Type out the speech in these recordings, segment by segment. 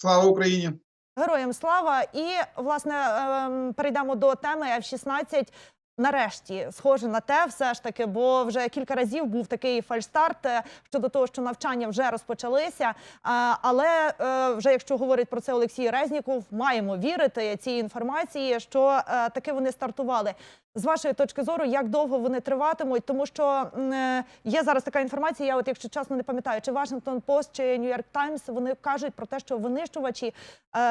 Слава Україні! Героям слава! І власне ем, перейдемо до теми F-16. Нарешті схоже на те, все ж таки, бо вже кілька разів був такий фальстарт е, щодо того, що навчання вже розпочалися. Е, Але е, вже якщо говорить про це Олексій Резніков, маємо вірити цій інформації, що таки вони стартували. З вашої точки зору, як довго вони триватимуть, тому що є зараз така інформація. Я, от якщо чесно, не пам'ятаю, чи Washington Post, чи York Times, вони кажуть про те, що винищувачі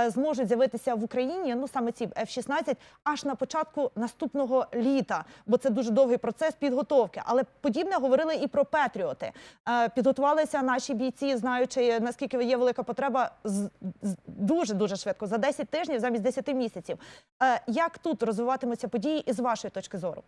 зможуть з'явитися в Україні. Ну саме ці F-16, аж на початку наступного літа, бо це дуже довгий процес підготовки. Але подібне говорили і про Петріоти. Е, підготувалися наші бійці, знаючи наскільки є велика потреба, дуже дуже швидко за 10 тижнів замість 10 місяців. Е, як тут розвиватимуться події із вашої точки зору?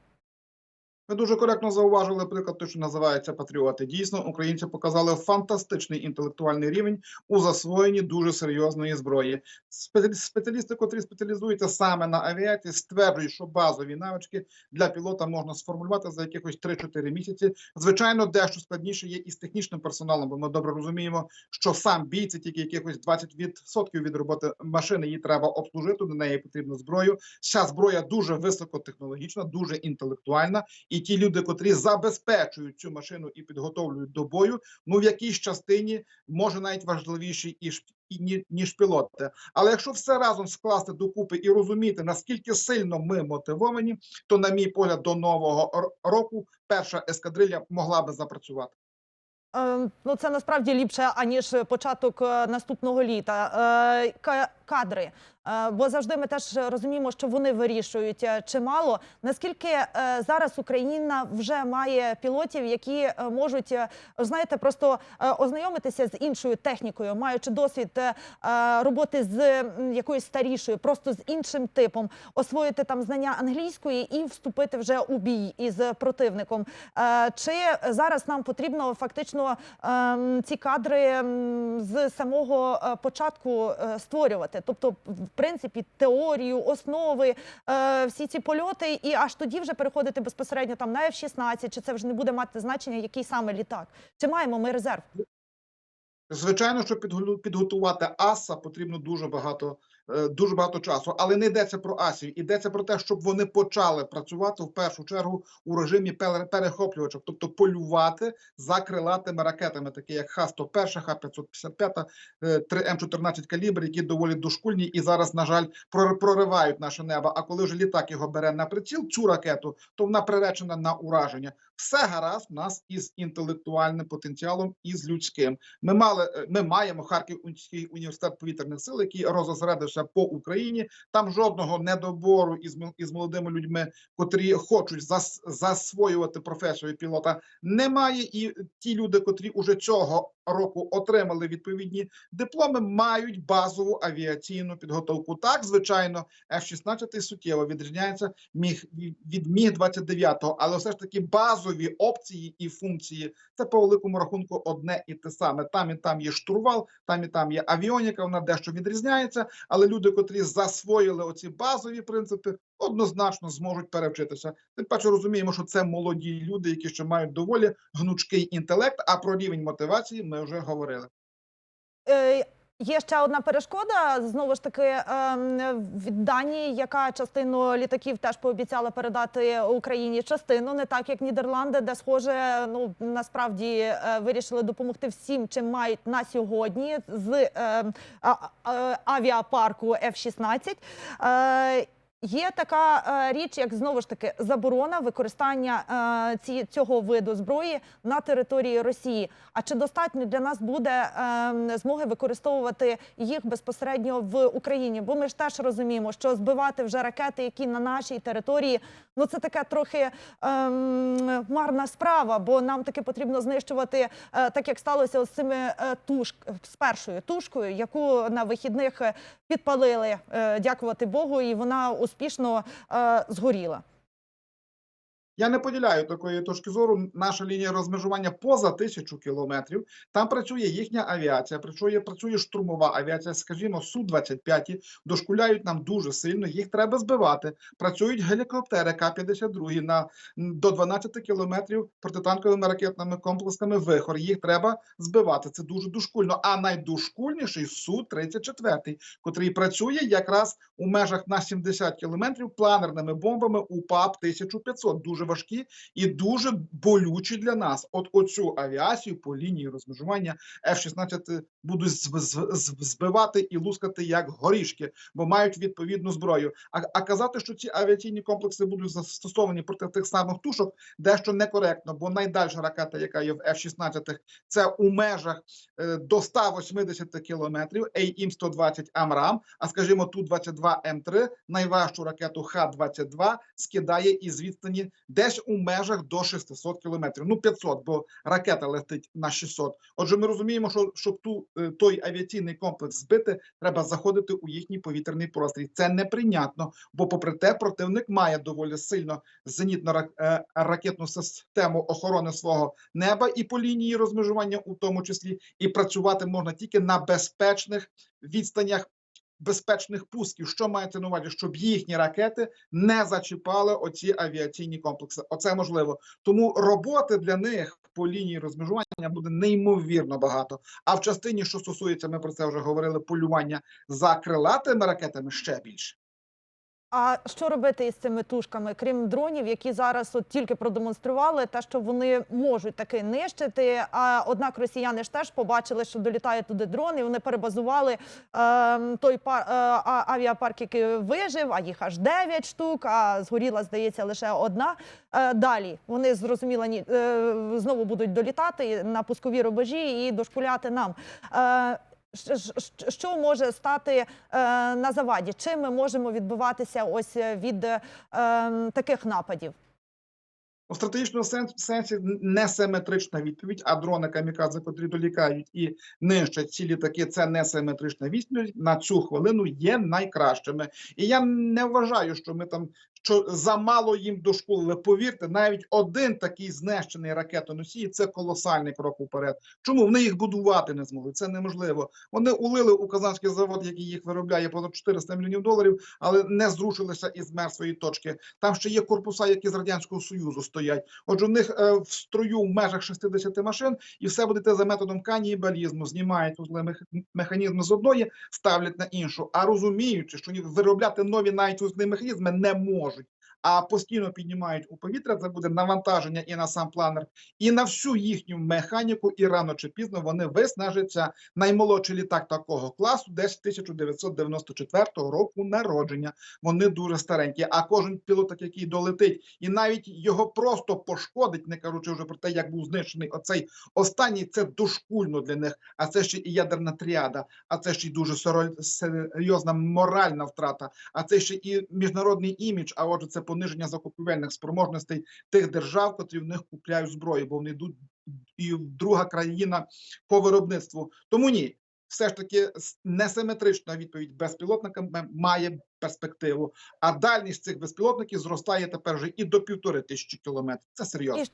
Ви дуже коректно зауважили приклад, те, що називається патріоти. Дійсно, українці показали фантастичний інтелектуальний рівень у засвоєнні дуже серйозної зброї. Спе- Спеціалісти, котрі спеціалізуються саме на авіації, стверджують, що базові навички для пілота можна сформулювати за якихось 3-4 місяці. Звичайно, дещо складніше є і з технічним персоналом, бо ми добре розуміємо, що сам бій це тільки якихось 20% від роботи машини. Її треба обслужити. До неї потрібна зброю. Ця зброя дуже високотехнологічна, дуже інтелектуальна. І ті люди, котрі забезпечують цю машину і підготовлюють до бою, ну в якійсь частині може навіть важливіші і ні- ніж пілоти. Але якщо все разом скласти докупи і розуміти, наскільки сильно ми мотивовані, то, на мій погляд, до нового року перша ескадрилья могла би запрацювати. Е, ну це насправді ліпше аніж початок е, наступного літа. Е, кадри. Е, Бо завжди ми теж розуміємо, що вони вирішують е, чимало. Наскільки е, зараз Україна вже має пілотів, які можуть знаєте, просто ознайомитися з іншою технікою, маючи досвід роботи з якоюсь старішою, просто з іншим типом, освоїти там знання англійської і вступити вже у бій із противником. Чи зараз нам потрібно фактично ці кадри з самого початку створювати? Тобто, принципі, теорію, основи, е, всі ці польоти, і аж тоді вже переходити безпосередньо там на F-16, чи це вже не буде мати значення, який саме літак? Чи маємо ми резерв? Звичайно, щоб підготу- підготувати аса, потрібно дуже багато, дуже багато часу. Але не йдеться про асів, йдеться про те, щоб вони почали працювати в першу чергу у режимі перехоплювачів, тобто полювати за крилатими ракетами, такі як Х-101, Х-555, е, 3М14 калібр, які доволі дошкульні і зараз, на жаль, прор- проривають наше небо. А коли вже літак його бере на приціл, цю ракету, то вона приречена на ураження. Все гаразд у нас із інтелектуальним потенціалом і з людським. Ми мали е, ми маємо Харківський університет повітряних сил, який розосередився по Україні. Там жодного недобору із із молодими людьми, котрі хочуть зас, засвоювати професію пілота, немає. І ті люди, котрі уже цього року отримали відповідні дипломи, мають базову авіаційну підготовку. Так, звичайно, F-16 суттєво відрізняється від міг 29 але все ж таки базові опції і функції це по великому рахунку одне і те саме. Там і там є штурвал, там і там є авіоніка. Вона дещо відрізняється. Але люди, котрі засвоїли оці базові принципи, однозначно зможуть перевчитися. Тим паче розуміємо, що це молоді люди, які ще мають доволі гнучкий інтелект. А про рівень мотивації ми вже говорили. Е, Є ще одна перешкода. Знову ж таки, ем, від Данії, яка частину літаків теж пообіцяла передати Україні. Частину не так, як Нідерланди, де схоже, ну насправді е, вирішили допомогти всім, чим мають на сьогодні з ем, а- авіапарку F-16. Е, Є така е, річ, як знову ж таки заборона використання е, ці, цього виду зброї на території Росії. А чи достатньо для нас буде е, змоги використовувати їх безпосередньо в Україні? Бо ми ж теж розуміємо, що збивати вже ракети, які на нашій території, ну це таке трохи ем, марна справа, бо нам таки потрібно знищувати, е, так як сталося з цими е, туш з першою тушкою, яку на вихідних е, підпалили, е, дякувати Богу, і вона успішно е, згоріла. Я не поділяю такої точки зору. Наша лінія розмежування поза тисячу кілометрів. Там працює їхня авіація, працює, працює штурмова авіація, скажімо, су 25 дошкуляють нам дуже сильно. Їх треба збивати. Працюють гелікоптери К-52 на до 12 кілометрів протитанковими ракетними комплексами Вихор. Їх треба збивати. Це дуже дошкульно. А найдошкульніший су 34 котрий працює якраз у межах на 70 кілометрів планерними бомбами УПАП 1500. Дуже важкі і дуже болючі для нас. От оцю авіацію по лінії розмежування F-16 будуть збивати і лускати як горішки, бо мають відповідну зброю. А, а казати, що ці авіаційні комплекси будуть застосовані проти тих самих тушок, дещо некоректно, бо найдальша ракета, яка є в F-16, це у межах е, до 180 кілометрів AIM-120 АМРАМ, а скажімо, Ту-22М3, найважчу ракету Х-22 скидає із відстані десь у межах до 600 кілометрів. Ну, 500, бо ракета летить на 600. Отже, ми розуміємо, що щоб ту, той авіаційний комплекс збити, треба заходити у їхній повітряний простір. Це неприйнятно, бо, попри те, противник має доволі сильно зенітно-ракетну систему охорони свого неба і по лінії розмежування, у тому числі, і працювати можна тільки на безпечних відстанях. Безпечних пусків, що маєте на увазі, щоб їхні ракети не зачіпали оці авіаційні комплекси. Оце можливо. Тому роботи для них по лінії розмежування буде неймовірно багато. А в частині, що стосується, ми про це вже говорили, полювання за крилатими ракетами ще більше. А що робити із цими тушками, крім дронів, які зараз от тільки продемонстрували те, що вони можуть таки нищити. А однак росіяни ж теж побачили, що долітає туди дрон, і вони перебазували е, той пар, е, авіапарк, який вижив, а їх аж 9 штук. А згоріла, здається, лише одна. Е, далі вони зрозуміло ні, е, знову будуть долітати на пускові рубежі і дошкуляти нам. Е, Що може стати е, на заваді? Чим ми можемо відбиватися ось е, від е, таких нападів? У стратегічному сен- сенсі несиметрична відповідь, а дрони камікадзе, котрі долікають і нищать ці літаки, це несиметрична відповідь на цю хвилину є найкращими. І я не вважаю, що ми там що замало їм дошкулили. Повірте, навіть один такий знищений ракетоносій це колосальний крок уперед. Чому вони їх будувати не змогли? Це неможливо. Вони улили у казанський завод, який їх виробляє понад 400 мільйонів доларів, але не зрушилися із мертвої точки. Там ще є корпуса, які з радянського союзу стоять. Отже, у них е, в строю в межах 60 машин, і все будете за методом канібалізму. Знімають вузли мех- механізми з одної, ставлять на іншу. А розуміючи, що виробляти нові навіть вузли механізми не можуть. А постійно піднімають у повітря, це буде навантаження і на сам планер, і на всю їхню механіку, і рано чи пізно вони виснажаться. Наймолодший літак такого класу, десь 1994 року народження. Вони дуже старенькі. А кожен пілот, який долетить, і навіть його просто пошкодить, не кажучи вже про те, як був знищений оцей останній, це дошкульно для них. А це ще і ядерна тріада, а це ще й дуже серйозна моральна втрата. А це ще і міжнародний імідж. А отже, це пониження закупівельних спроможностей тих держав, котрі в них купляють зброю, бо вони йдуть і друга країна по виробництву. Тому ні, все ж таки несиметрична відповідь безпілотникам має перспективу. А дальність цих безпілотників зростає тепер вже і до півтори тисячі кілометрів. Це серйозно.